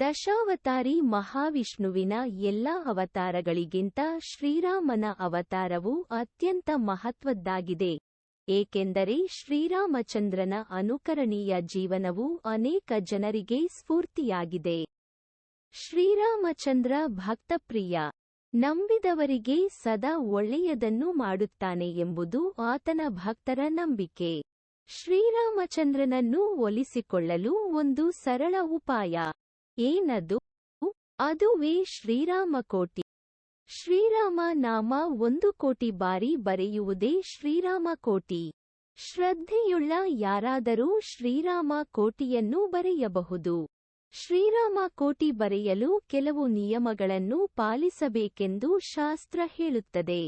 ದಶಾವತಾರಿ ಮಹಾವಿಷ್ಣುವಿನ ಎಲ್ಲ ಅವತಾರಗಳಿಗಿಂತ ಶ್ರೀರಾಮನ ಅವತಾರವು ಅತ್ಯಂತ ಮಹತ್ವದ್ದಾಗಿದೆ. ಏಕೆಂದರೆ ಶ್ರೀರಾಮಚಂದ್ರನ ಅನುಕರಣೀಯ ಜೀವನವು ಅನೇಕ ಜನರಿಗೆ ಸ್ಫೂರ್ತಿಯಾಗಿದೆ. ಶ್ರೀರಾಮಚಂದ್ರ ಭಕ್ತಪ್ರಿಯ. ನಂಬಿದವರಿಗೆ ಸದಾ ಒಳ್ಳೆಯದನ್ನು ಮಾಡುತ್ತಾನೆ ಎಂಬುದು ಆತನ ಭಕ್ತರ ನಂಬಿಕೆ. ಶ್ರೀರಾಮಚಂದ್ರನನ್ನು ಒಲಿಸಿಕೊಳ್ಳಲು ಒಂದು ಸರಳ ಉಪಾಯ. ಏನದು? ಅದುವೇ ಶ್ರೀರಾಮಕೋಟಿ. ಶ್ರೀರಾಮ ನಾಮ ಒಂದು ಕೋಟಿ ಬಾರಿ ಬರೆಯುವುದೇ ಶ್ರೀರಾಮ ಕೋಟಿ ಶ್ರದ್ಧೆಯುಳ್ಳ ಯಾರಾದರೂ ಶ್ರೀರಾಮ ಕೋಟಿಯನ್ನು ಬರೆಯಬಹುದು. ಶ್ರೀರಾಮ ಕೋಟಿ ಬರೆಯಲು ಕೆಲವು ನಿಯಮಗಳನ್ನು ಪಾಲಿಸಬೇಕೆಂದು ಶಾಸ್ತ್ರ ಹೇಳುತ್ತದೆ.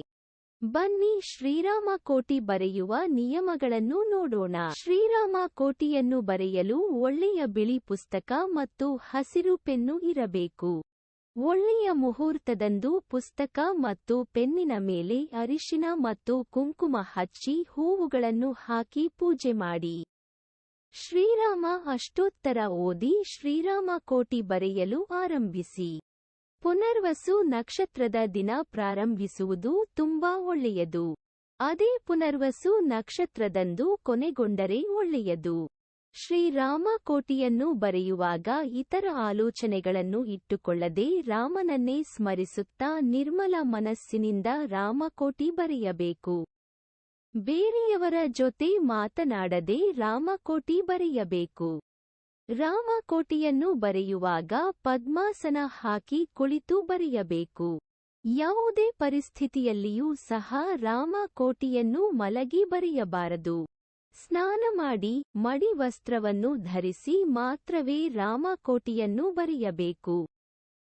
ಬನ್ನಿ ಶ್ರೀರಾಮ ಕೋಟಿ ಬರೆಯುವ ನಿಯಮಗಳನ್ನು ನೋಡೋಣ. ಶ್ರೀರಾಮ ಕೋಟಿಯನ್ನು ಬರೆಯಲು ಒಳ್ಳೆಯ ಬಿಳಿ ಪುಸ್ತಕ ಮತ್ತು ಹಸಿರು ಪೆನ್ನು ಇರಬೇಕು. ಒಳ್ಳೆಯ ಮುಹೂರ್ತದಂದು ಪುಸ್ತಕ ಮತ್ತು ಪೆನ್ನಿನ ಮೇಲೆ ಅರಿಶಿನ ಮತ್ತು ಕುಂಕುಮ ಹಚ್ಚಿ ಹೂವುಗಳನ್ನು ಹಾಕಿ ಪೂಜೆ ಮಾಡಿ. ಶ್ರೀರಾಮ ಅಷ್ಟೋತ್ತರ ಓದಿ ಶ್ರೀರಾಮ ಕೋಟಿ ಬರೆಯಲು ಆರಂಭಿಸಿ. ಪುನರ್ವಸು ನಕ್ಷತ್ರದ ದಿನ ಪ್ರಾರಂಭಿಸುವುದು ತುಂಬಾ ಒಳ್ಳೆಯದು. ಅದೇ ಪುನರ್ವಸು ನಕ್ಷತ್ರದಂದು ಕೊನೆಗೊಂಡರೆ ಒಳ್ಳೆಯದು. ಶ್ರೀರಾಮ ಕೋಟಿಯನ್ನು ಬರೆಯುವಾಗ ಇತರ ಆಲೋಚನೆಗಳನ್ನು ಇಟ್ಟುಕೊಳ್ಳದೆ ರಾಮನನ್ನೇ ಸ್ಮರಿಸುತ್ತಾ ನಿರ್ಮಲ ಮನಸ್ಸಿನಿಂದ ರಾಮಕೋಟಿ ಬರೆಯಬೇಕು. ಬೇರೆಯವರ ಜೊತೆ ಮಾತನಾಡದೆ ರಾಮಕೋಟಿ ಬರೆಯಬೇಕು. ರಾಮಕೋಟಿಯನ್ನು ಬರೆಯುವಾಗ ಪದ್ಮಾಸನ ಹಾಕಿ ಕುಳಿತು ಬರೆಯಬೇಕು. ಯಾವುದೇ ಪರಿಸ್ಥಿತಿಯಲ್ಲಿಯೂ ಸಹ ರಾಮಕೋಟಿಯನ್ನು ಮಲಗಿ ಬರೆಯಬಾರದು. ಸ್ನಾನ ಮಾಡಿ, ಮಡಿ ವಸ್ತ್ರವನ್ನು ಧರಿಸಿ ಮಾತ್ರವೇ ರಾಮಕೋಟಿಯನ್ನು ಬರೆಯಬೇಕು.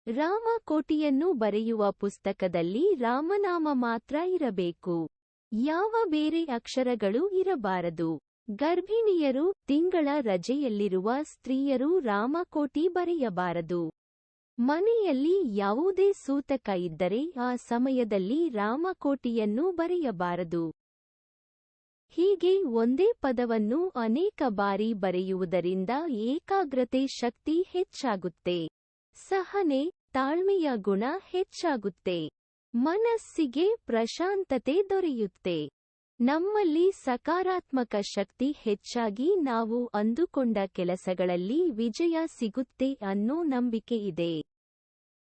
ರಾಮಕೋಟಿಯನ್ನು ಬರೆಯುವ ಪುಸ್ತಕದಲ್ಲಿ ರಾಮನಾಮ ಮಾತ್ರ ಇರಬೇಕು. ಯಾವ ಬೇರೆ ಅಕ್ಷರಗಳು ಇರಬಾರದು. ಗರ್ಭಿಣಿಯರು ತಿಂಗಳ ರಜೆಯಲ್ಲಿರುವ ಸ್ತ್ರೀಯರು ರಾಮಕೋಟಿ ಬರೆಯಬಾರದು. ಮನೆಯಲ್ಲಿ ಯಾವುದೇ ಸೂತಕ ಇದ್ದರೆ ಆ ಸಮಯದಲ್ಲಿ ರಾಮಕೋಟಿಯನ್ನು ಬರೆಯಬಾರದು. ಹೀಗೆ ಒಂದೇ ಪದವನ್ನು ಅನೇಕ ಬಾರಿ ಬರೆಯುವುದರಿಂದ ಏಕಾಗ್ರತೆ ಶಕ್ತಿ ಹೆಚ್ಚಾಗುತ್ತೆ. ಸಹನೆ, ತಾಳ್ಮೆಯ ಗುಣ ಹೆಚ್ಚಾಗುತ್ತೆ. ಮನಸ್ಸಿಗೆ ಪ್ರಶಾಂತತೆ ದೊರೆಯುತ್ತೆ. ನಮ್ಮಲ್ಲಿ ಸಕಾರಾತ್ಮಕ ಶಕ್ತಿ ಹೆಚ್ಚಾಗಿ ನಾವು ಅಂದುಕೊಂಡ ಕೆಲಸಗಳಲ್ಲಿ ವಿಜಯ ಸಿಗುತ್ತೆ ಅನ್ನೋ ನಂಬಿಕೆ ಇದೆ.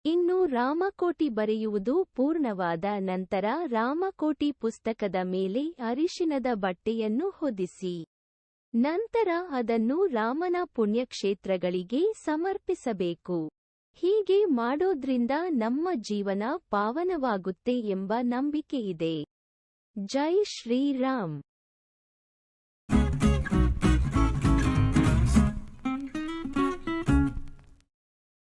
ಇನ್ನು ರಾಮಕೋಟಿ ಬರೆಯುವುದು ಪೂರ್ಣವಾದ ನಂತರ ರಾಮಕೋಟಿ ಪುಸ್ತಕದ ಮೇಲೆ ಅರಿಶಿನದ ಬಟ್ಟೆಯನ್ನು ಹೊದಿಸಿ. ನಂತರ ಅದನ್ನು ರಾಮನ ಪುಣ್ಯಕ್ಷೇತ್ರಗಳಿಗೆ ಸಮರ್ಪಿಸಬೇಕು. ಹೀಗೆ ಮಾಡೋದ್ರಿಂದ ನಮ್ಮ ಜೀವನ ಪಾವನವಾಗುತ್ತೆ ಎಂಬ ನಂಬಿಕೆಯಿದೆ ಜೈ ಶ್ರೀರಾಮ್